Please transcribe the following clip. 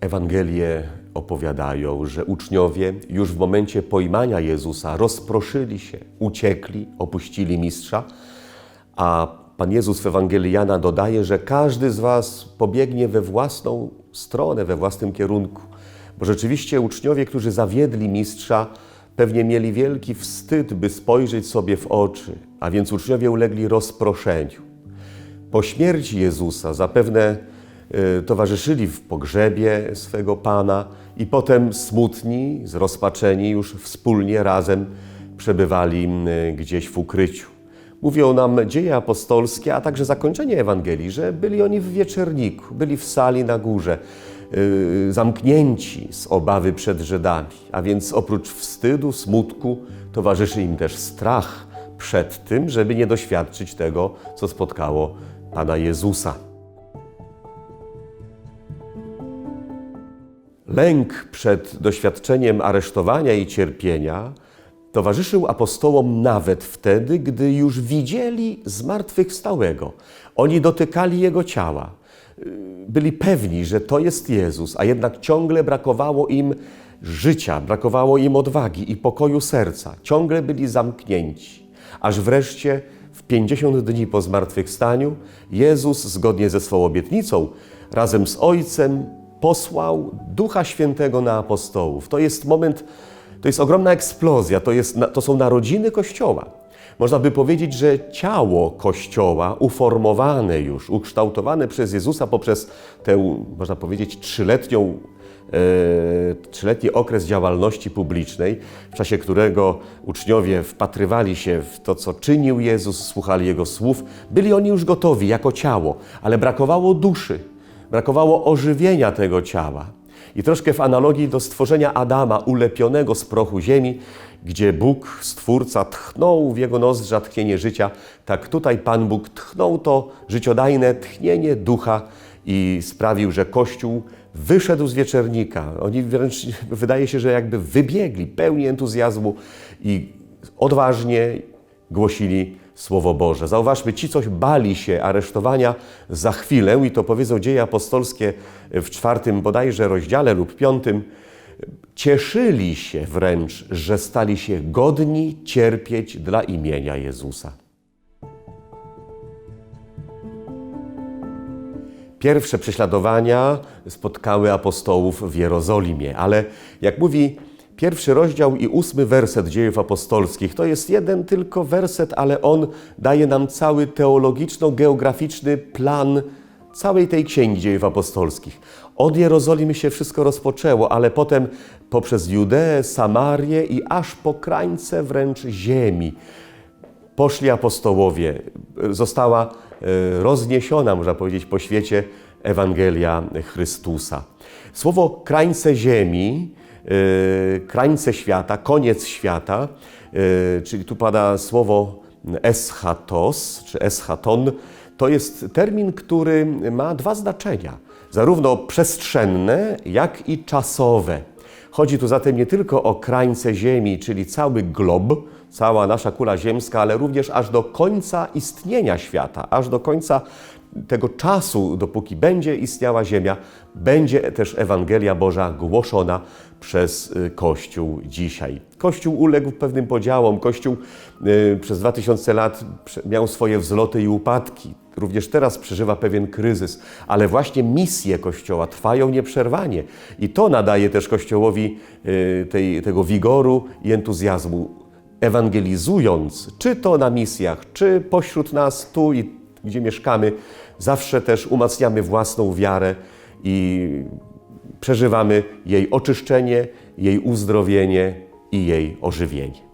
Ewangelie opowiadają, że uczniowie już w momencie pojmania Jezusa rozproszyli się, uciekli, opuścili mistrza, a Pan Jezus w Ewangelii Jana dodaje, że każdy z Was pobiegnie we własną stronę, we własnym kierunku. Bo rzeczywiście uczniowie, którzy zawiedli mistrza, pewnie mieli wielki wstyd, by spojrzeć sobie w oczy, a więc uczniowie ulegli rozproszeniu. Po śmierci Jezusa zapewne y, towarzyszyli w pogrzebie swego Pana i potem smutni, zrozpaczeni już wspólnie razem przebywali y, gdzieś w ukryciu. Mówią nam dzieje apostolskie, a także zakończenie Ewangelii, że byli oni w wieczerniku, byli w sali na górze, zamknięci z obawy przed Żydami. A więc oprócz wstydu, smutku, towarzyszy im też strach przed tym, żeby nie doświadczyć tego, co spotkało Pana Jezusa. Lęk przed doświadczeniem aresztowania i cierpienia towarzyszył apostołom nawet wtedy, gdy już widzieli zmartwychwstałego. Oni dotykali Jego ciała. Byli pewni, że to jest Jezus, a jednak ciągle brakowało im życia, brakowało im odwagi i pokoju serca. Ciągle byli zamknięci. Aż wreszcie w 50 dni po zmartwychwstaniu Jezus, zgodnie ze swą obietnicą, razem z Ojcem posłał Ducha Świętego na apostołów. To jest moment, to jest ogromna eksplozja, to, jest, to są narodziny Kościoła. Można by powiedzieć, że ciało Kościoła, uformowane już, ukształtowane przez Jezusa poprzez tę, można powiedzieć, trzyletnią e, trzyletni okres działalności publicznej, w czasie którego uczniowie wpatrywali się w to, co czynił Jezus, słuchali Jego słów, byli oni już gotowi jako ciało, ale brakowało duszy, brakowało ożywienia tego ciała. I troszkę w analogii do stworzenia Adama ulepionego z prochu ziemi, gdzie Bóg, Stwórca, tchnął w jego nozdrza tchnienie życia, tak tutaj Pan Bóg tchnął to życiodajne tchnienie ducha i sprawił, że Kościół wyszedł z wieczernika. Oni wręcz wydaje się, że jakby wybiegli, pełni entuzjazmu i odważnie głosili Słowo Boże. Zauważmy, ci coś bali się aresztowania za chwilę, i to powiedzą dzieje apostolskie w czwartym bodajże rozdziale lub piątym, cieszyli się wręcz, że stali się godni cierpieć dla imienia Jezusa. Pierwsze prześladowania spotkały apostołów w Jerozolimie, ale jak mówi pierwszy rozdział i ósmy werset dziejów apostolskich, to jest jeden tylko werset, ale on daje nam cały teologiczno-geograficzny plan całej tej księgi dziejów apostolskich. Od Jerozolimy się wszystko rozpoczęło, ale potem poprzez Judeę, Samarię i aż po krańce wręcz ziemi poszli apostołowie. Została e, rozniesiona, można powiedzieć, po świecie Ewangelia Chrystusa. Słowo krańce ziemi, krańce świata, koniec świata, e, czyli tu pada słowo eschatos, czy eschaton, to jest termin, który ma dwa znaczenia, zarówno przestrzenne, jak i czasowe. Chodzi tu zatem nie tylko o krańce Ziemi, czyli cały glob, cała nasza kula ziemska, ale również aż do końca istnienia świata, aż do końca tego czasu, dopóki będzie istniała Ziemia, będzie też Ewangelia Boża głoszona przez y, Kościół dzisiaj. Kościół uległ pewnym podziałom, Kościół y, przez 2000 lat miał swoje wzloty i upadki. Również teraz przeżywa pewien kryzys, ale właśnie misje Kościoła trwają nieprzerwanie i to nadaje też Kościołowi y, tej, tego wigoru i entuzjazmu. Ewangelizując, czy to na misjach, czy pośród nas, tu i gdzie mieszkamy, zawsze też umacniamy własną wiarę i przeżywamy jej oczyszczenie, jej uzdrowienie i jej ożywienie.